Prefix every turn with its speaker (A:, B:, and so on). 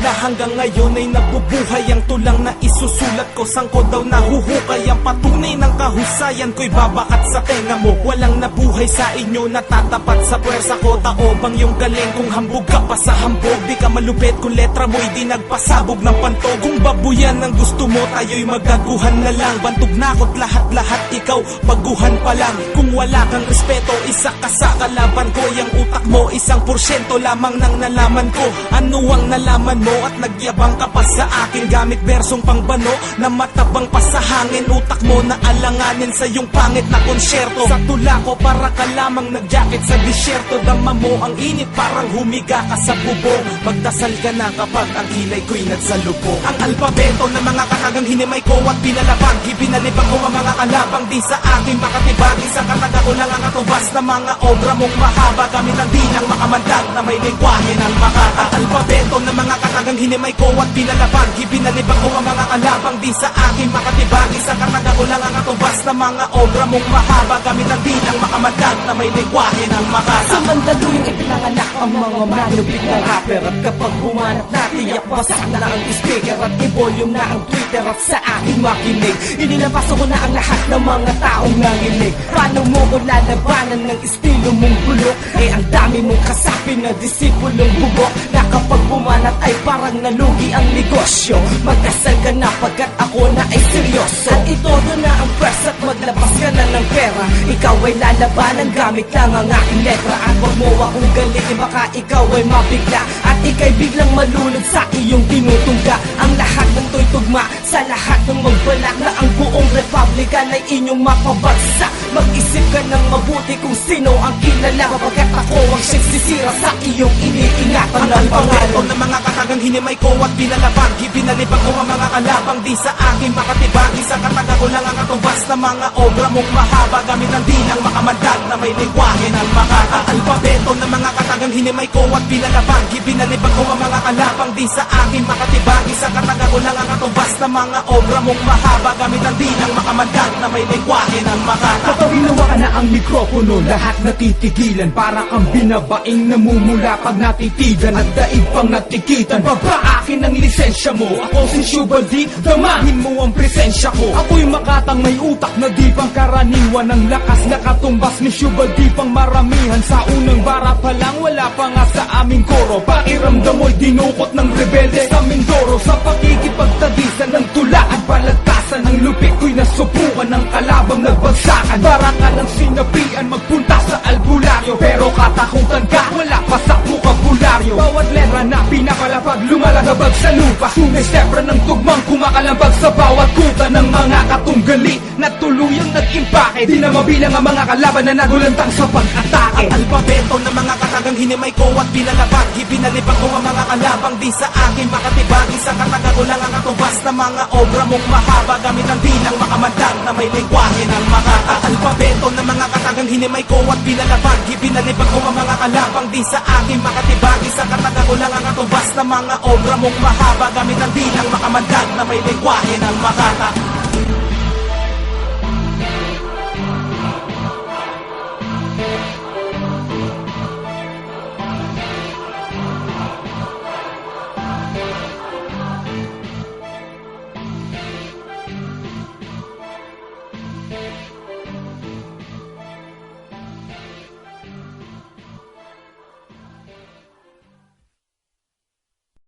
A: Na hanggang ngayon ay nabubuhay Ang tulang na isusulat ko. Sangko daw nahuhukay Ang patunay ng kahusayan ko'y babakat sa tenga mo. Walang nabuhay sa inyo Natatapat sa pwersa ko. Taobang yung galing Kung hambog ka pa sa hambog. Di ka malupit kung letra mo'y di nagpasabog ng pantog. Kung babuyan ang gusto mo Tayo'y magaguhan na lang. Bantog na ako't lahat-lahat Ikaw baguhan pa lang. Kung wala kang respeto Isa ka sa kalaban ko. Yang utak mo Isang porsyento lamang nang nalaman ko. Ano ang nalaman mo At nagyabang ka pa sa akin. Gamit bersong pangbano Na matabang pa sa hangin. Utak mo na alanganin Sa iyong pangit na konsyerto. Sa tula ko para ka lamang nagjacket sa disyerto. Dama mo ang init Parang humiga ka sa bubong Magdasal ka na kapag ang kilay ko'y nagsalubong. Ang alpabeto ng mga katagang hinimay ko At pinalabag. Ibinalibang ko ang mga kalabang Di sa akin makatibag Sa kataga ko lang ang atubas Na mga obra mong mahaba. Gamit ang dilang makamandag Na may lingwahe ng makata. Alpabeto ng mga katagang hinimay ko At pinalabag Ibinalibang ko ang mga kalabang Di sa akin makatibag Sa kataga ko lang ang atubas Na mga obra mong mahaba. Gamit ang dilang makamandag Na may lingwahe ng makata
B: Sa Mandaluyong ipinanganak ang mga manubig na rapper. At kapag bumanat na tiyak basak na ang speaker. At i-volume na ang Twitter at sa aking makinig. Inilabas ko na ang lahat ng mga taong nanginig. Paano mo ko lalabanan ng estilo mong bulok Eh ang dami mong kasapi na disipulong bubok Na kapag bumanat ay parang nalugi ang negosyo. Magdasal ka na pagkat ako na ay seryoso. At itodo na ang press at maglabas ka na ng pera. Ikaw ay lalabanan gamit lang ang aking letra. At wag mo akong galitin baka ikaw ay mabigla. At ikay biglang malunod sa iyong tinutungga. Ang lahat ng to'y tugma sa lahat ng magbalak Na ang buong republikan ay inyong mapabagsak Mag-isip ka ng mabuti kung sino ang kilala. Kapagkat ako ang siyang sisira sa iyong iniingatan.
A: Ang
B: ng
A: alpabeto
B: pangalan
A: ng mga katagang hinimay ko at pinalabag. Ibinalibang ko ang mga kalabang di sa akin makatibag. Sa kataga ko lang ang atubas na mga obra mong mahaba. Gamit ang dilang makamandag na may makata Ang alpabeto ng mga katagang hinimay ko at pinalabag Ibinalibang ko ang mga kalabang di sa akin makatibag Sa kataga ko lang ang atubas na mga obra mong mahaba. Gamit ang dilang makamandag na may lingwahe ng makata.
C: Kapag ginawa ka na ang mikropono, lahat natitigilan. Para kang binabaing namumula pag natitigan At daig pang natikitan. Baba akin ang lisensya mo Ako si Shubal D, damahin mo ang presensya ko. Ako'y makatang may utak na di pang karaniwan. Ang lakas na katumbas ni Shubal pang maramihan Sa unang bara pa lang, wala pa nga sa aming koro. Pakiramdam mo'y dinukot ng rebelde sa Mindoro. Sa pakikipagtagisan ng tula at balagtasan Ang lupit ko'y nasubukan ng kalabang nagbagsakan Para ka ng sinapian magpunta sa albularyo. Pero katakutan ka, wala pa sa bukabularyo Bawat letra na pinapalapag lumalagabag sa lupa. Sumestebra ng tugmang kumakalambag sa bawat kuta Ng mga katunggali na tuluyang nag-impake. Di na mabilang ang mga kalaban na nagulantang sa pag-atake.
A: Ang alpabeto katagang hinimay ko at pinalabag Ibinalibang ko ang mga kalabang di sa akin makatibag Sa kataga ko lang ang atubas na mga obra mong mahaba. Gamit ang dilang makamandag na may lingwahe ng makata Ang alpabeto ng mga katagang hinimay ko at pinalabag Ibinalibang ko ang mga kalabang di sa akin makatibag Sa kataga ko lang ang atubas na mga obra mong mahaba. Gamit ang dilang makamandag na may lingwahe ng makata